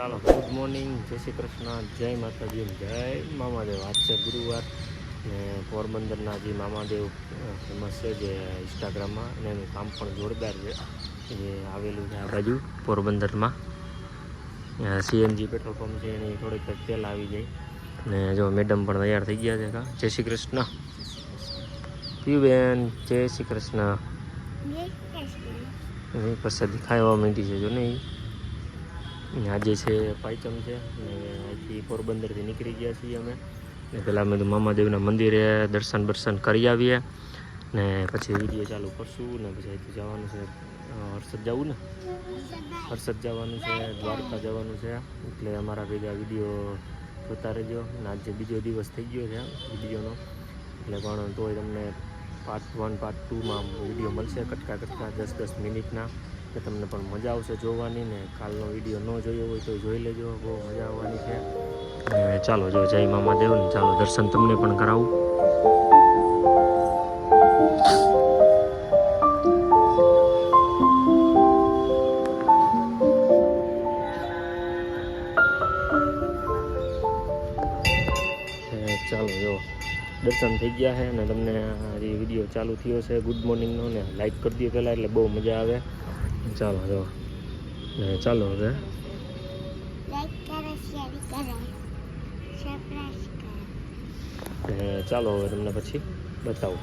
ચાલો good morning જય શ્રી કૃષ્ણ જય માતાજી જય મામાદેવ આજ છે ગુરુવાર ને પોરબંદરના જે મામાદેવ ફેમસ છે જે ઇન્સ્ટાગ્રામમાં અને એનું કામ પણ જોરદાર છે. જે આવેલું છે આ બાજુ પોરબંદરમાં. સીએનજી પેટ્રોલ પંપ છે એની થોડીક તેલ આવી જાય ને જો મેડમ પણ તૈયાર થઈ ગયા છે કા? જય શ્રી કૃષ્ણ. પીયુબેન જય શ્રી કૃષ્ણ. પ્રસાદી ખાવા માંડી છે જો નહીં. આજે છે પાંચમ છે. ને અહીંથી પોરબંદરથી નીકળી ગયા છીએ અમે. ને પહેલાં અમે મામાદેવના મંદિરે દર્શન બર્શન કરી આવીએ. ને પછી વીડિયો ચાલુ કરશું ને પછી અહીંથી જવાનું છે હર્ષદ જવું ને? હર્ષદ જવાનું છે, દ્વારકા જવાનું છે. એટલે અમારા ભેગા વીડિયો જોતા રહેજો. ને આજે બીજો દિવસ થઈ ગયો છે વિડીયોનો. એટલે પણ તોય તમને પાર્ટ વન પાર્ટ ટુમાં વીડિયો મળશે કટકા કટકા, દસ દસ મિનિટના. કે તમને પણ મજા આવશે જોવાની ને કાલનો વીડિયો ન જોયો હોય તો જોઈ લેજો બહુ મજા આવવાની છે. અને ચાલો જો જય મામા દેવ ને ચાલો દર્શન તમને પણ કરાવું. ચાલો જો દર્શન થઈ ગયા છે અને તમને જે વીડિયો ચાલુ થયો છે ગુડ મોર્નિંગનો ને લાઈક કરી દો પહેલાં એટલે બહુ મજા આવે. ચાલો જો ને ચાલો હવે. ચાલો હવે તમને પછી બતાવું.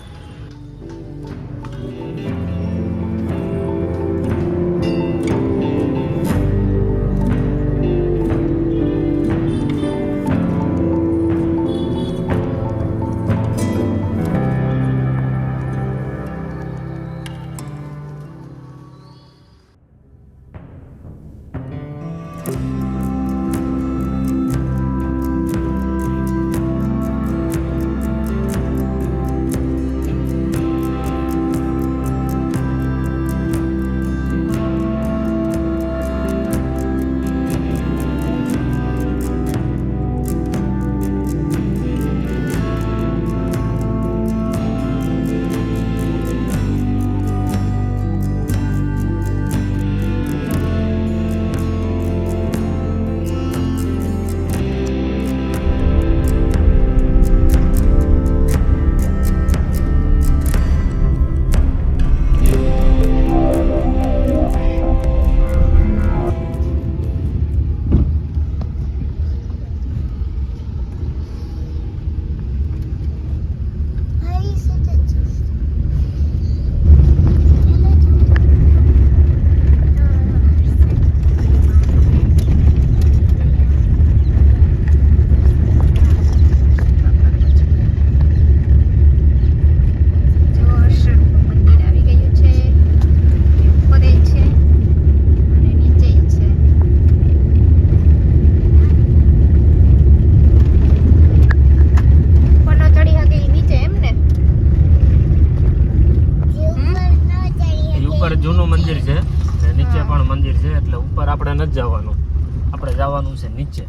આપણે જવાનું છે નીચે.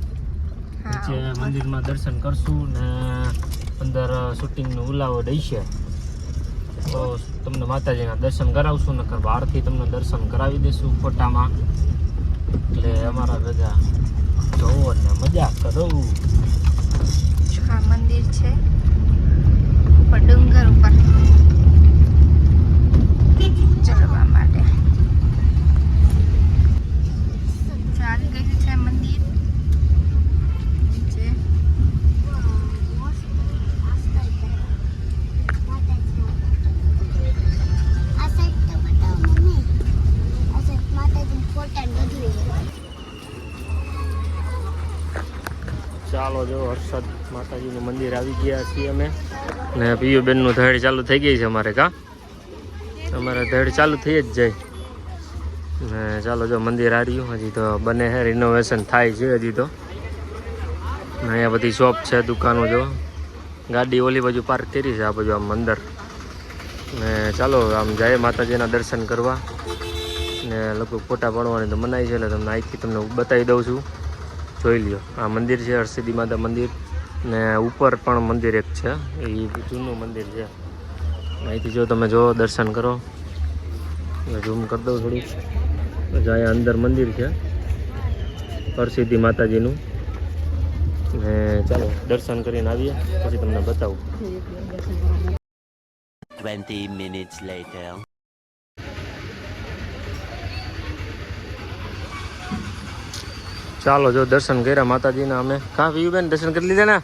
નીચે મંદિરમાં દર્શન કરશું ને અંદર શૂટિંગનો ઉલાવો દઈશે તો તમને માતાજીના દર્શન કરાવશું નકર બહારથી તમને દર્શન કરાવી દઈશું ફોટામાં. એટલે અમારા બધા જોવો ને મજા કરો. મંદિર છે ઉપર ડુંગર ઉપર ચડવા માટે જો આવી ગયું છે મંદિર નીચે ચાલો જો હર્ષદ માતાજીનું મંદિર આવી ગયા છીએ અમે. ને પિયુબેનનું ધડ ચાલુ થઈ ગઈ છે અમારે, કા? અમારે ધડ ચાલુ થઈ જ જાય. ને ચાલો જો મંદિર આ રહ્યું હજી તો બને છે રિનોવેશન થાય છે હજી તો. અહીંયા બધી શોપ છે, દુકાનો જો. ગાડી ઓલી બાજુ પાર્ક કરી છે, આ બાજુ આમ અંદર. ને ચાલો આમ જાય માતાજીના દર્શન કરવા. ને લગભગ ફોટા પાડવાની તો મનાય છે, એટલે તમને અહીંથી તમને બતાવી દઉં છું. જોઈ લ્યો. આ મંદિર છે હરસિદ્ધિ માતા મંદિર. ને ઉપર પણ મંદિર એક છે. એ જૂનું મંદિર છે. અહીંથી જો તમે જો દર્શન કરો. ઝૂમ કરી દઉં થોડું જો અહીંયા અંદર મંદિર છે. હરસિદ્ધિ માતાજીનું. ને ચાલો, દર્શન કરીને આવીએ. પછી તમને બતાવું. 20 minutes later. ચાલો જો દર્શન કર્યા માતાજીના અમે. કાં બેન દર્શન કરી લીધા ને?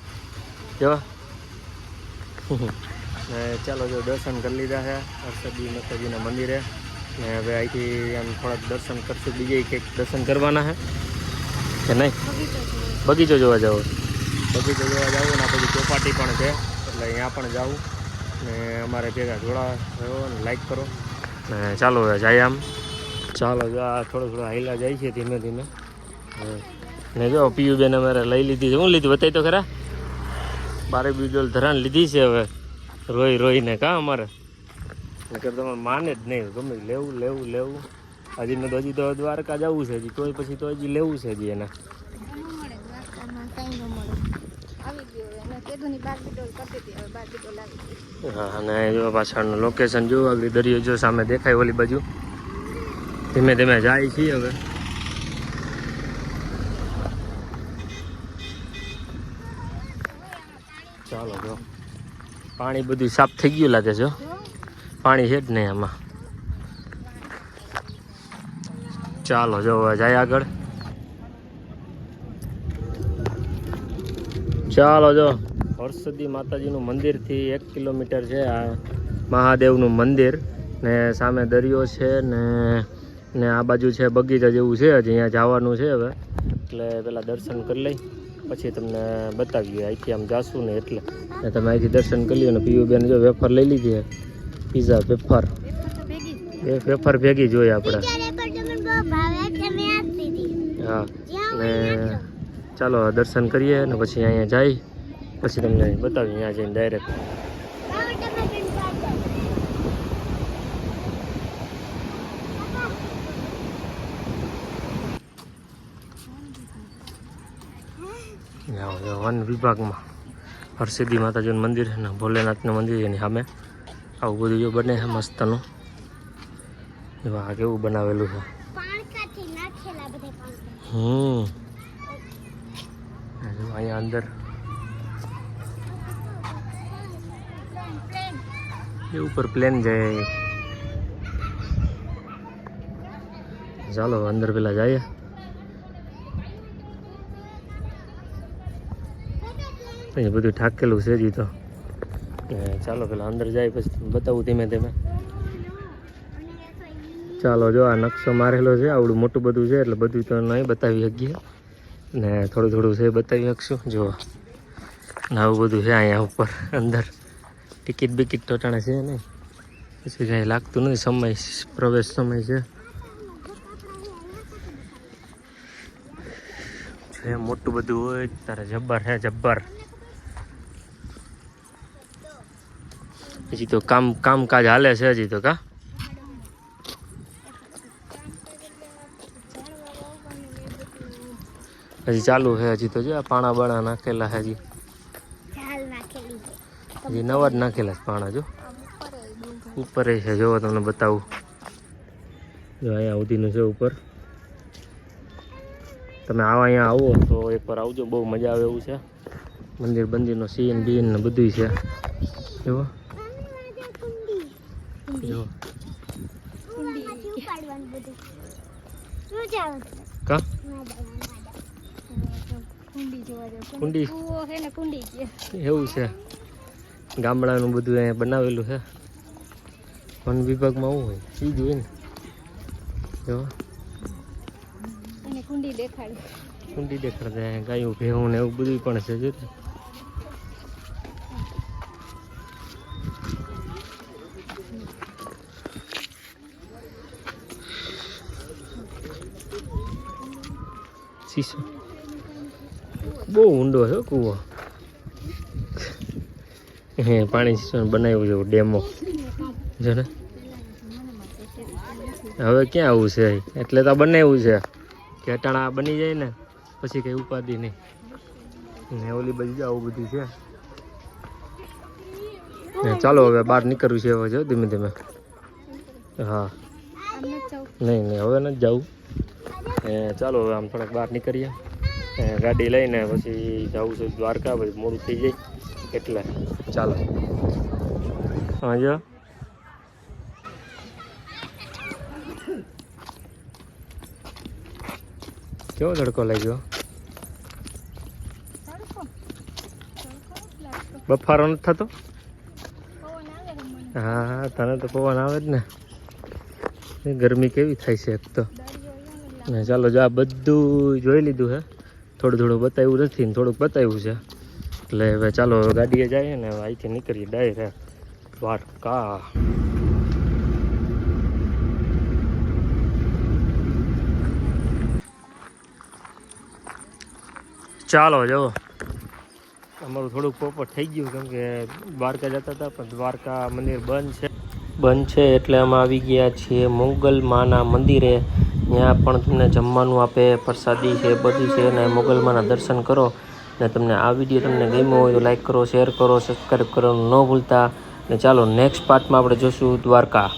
જો. ને ચાલો જો દર્શન કરી લીધા છે હર્ષદી માતાજીના મંદિરે. ને હવે અહીંથી આમ થોડાક દર્શન કરશું. બીજે કંઈક દર્શન કરવાના છે. કે નહીં? બગીચો જોવા જાવ બગીચો જોવા જાવ ને પછી ચોપાટી પણ છે. એટલે અહીંયા પણ જાવું ને અમારે ભેગા જોડા રહો ને લાઈક કરો. ને ચાલો જાય આમ. ચાલો જો આ થોડો થોડો હાઈલા જાય છે ધીમે ધીમે. ને જો, પીયુબેન અમારે લઈ લીધી છે. હું લીધી? બતાવી તો ખરા? બારે બીજોલ ધરાન લીધી છે હવે. રોઈ રોઈને કાં અમારે? નકર તમારે માને જ નહીં. ગમે લેવું લેવું લેવું. હજી મેં તો હજી તો દ્વારકા જવું છે હજી. તોય પછી તો હજી લેવું છે હજી એને. ન ન હા, અને જો પાછળનું લોકેશન જો આગળ દરિયો જો સામે દેખાય ઓલી બાજુ. ધીમે ધીમે જાય છીએ હવે ચાલો જો પાણી બધું સાફ થઈ ગયું લાગે છે પાણી છે જ નહીં આમાં. ચાલો, જો હવે જાય આગળ. ચાલો, જો. હર્ષદી માતાજીનું મંદિરથી એક કિલોમીટર છે આ મહાદેવનું મંદિર ને સામે દરિયો છે ને ને આ બાજુ છે બગીચા જેવું છે, હજી અહીંયા જવાનું છે હવે. એટલે પહેલાં દર્શન કરી લઈ. પછી તમને બતાવીએ. અહીંથી આમ જાશું ને એટલે. તમે અહીંથી દર્શન કરી લ્યો ને પીયુબેન જો વેફર લઈ લીધી છે પીઝા વેફર. એ વેફર ભેગી જોઈએ આપણે. હા. ને ચાલો દર્શન કરીએ ને પછી અહીંયા જઈ પછી તમને બતાવીએ અહીંયા જઈને ડાયરેક્ટ જાઓ વન વિભાગમાં હરસિદ્ધિ માતાજીનું મંદિર અને ને ભોલેનાથનું મંદિર એની સામે. આવું બધું જો બને છે મસ્તનું. એવા આ કેવું બનાવેલું છે. હમ. અહીંયા અંદર. એ ઉપર પ્લેન જાય. ચાલો અંદર પેલા જઈએ. અહીંયા બધું ઠાકેલું છે જી તો. ચાલો પેલા અંદર જાય પછી બતાવું ધીમે ધીમે. ચાલો જો આ નકશો મારેલો છે, આવડું મોટું બધું છે, એટલે બધું તો નહીં બતાવી શકીએ. ને થોડું થોડું છે બતાવી શકશું. જો ને આવું બધું છે અહીંયા ઉપર, અંદર. ટિકિટ બિકિટ ટોટાણે છે નહીં. પછી કાંઈ લાગતું નથી, સમય પ્રવેશ સમય છે. મોટું બધું હોય, તારે જબ્બર હે જબ્બર. હજી તો કામ, કામકાજ હાલે છે હજી તો કા? હજી ચાલુ છે, હજી તો જો પાણા બાણા નાખેલા છે હજી. હજી નવા જ નાખેલા છે પાણા, જો. ઉપર છે, જોવો તમને બતાવું. જો અહીંયા સુધીનું છે ઉપર. તમે આવા અહીંયા આવો તો એકવાર આવજો, બહુ મજા આવે એવું છે. મંદિર બંદિરનો સીન બીન ને બધું છે. જો જો. કા? કુંડી. એવું છે. ગામડાનું બધું અહીંયા બનાવેલું છે. વન વિભાગમાં આવું હોય. એ હોય ને. જો. કુંડી દેખાડી. કુંડી દેખાડતા ગાયું ભેવું ને એવું બધું પણ છે જો શીશો. બહુ ઊંડો છે કૂવો. હે પાણી શીશો બનાવ્યું છે ડેમો. જો ને. હવે ક્યાં આવું છે? એટલે તો બનાવ્યું છે. કે અટાણા બની જાય ને પછી કઈ ઉપાધિ નહીં. ને ઓલી બાજુ જો આવું બધું છે. ચાલો હવે બહાર નીકળવું છે હવે જો ધીમે ધીમે. હા. નહીં નહીં હવે નથી જવું એ ચાલો હવે આમ થોડાક બહાર નીકળીએ. ગાડી લઈને પછી જવું છે દ્વારકા, પછી મોડું થઈ જાય એટલે ચાલો. હા કેવો તડકો લાગ્યો? બફારો નથી થતો? હા, તને તો પવન આવે જ ને. ગરમી કેવી થાય છે એક તો. ને ચાલો જો આ બધું જોઈ લીધું હે. થોડું થોડું બતાવ્યું નથી ને થોડુંક બતાવ્યું છે. એટલે હવે ચાલો ગાડીએ જઈએ ને અહીંથી નીકળીએ ડાયરેક્ટ દ્વારકા. ચાલો જો. અમારું થોડુંક પોપટ થઈ ગયું કેમ કે દ્વારકા જતા હતા, પણ દ્વારકા મંદિર બંધ છે. બંધ છે એટલે અમે આવી ગયા છીએ મોગલ માના મંદિરે. ત્યાં પણ તમને જમવાનું આપે, પ્રસાદી છે, બધું છે અને મોગલમાના દર્શન કરો. ને તમને આ વીડિયો તમને ગમ્યો હોય તો લાઈક કરો શેર કરો સબસ્ક્રાઈબ કરવાનું ન ભૂલતા. ને ચાલો નેક્સ્ટ પાર્ટમાં આપણે જોશું દ્વારકા.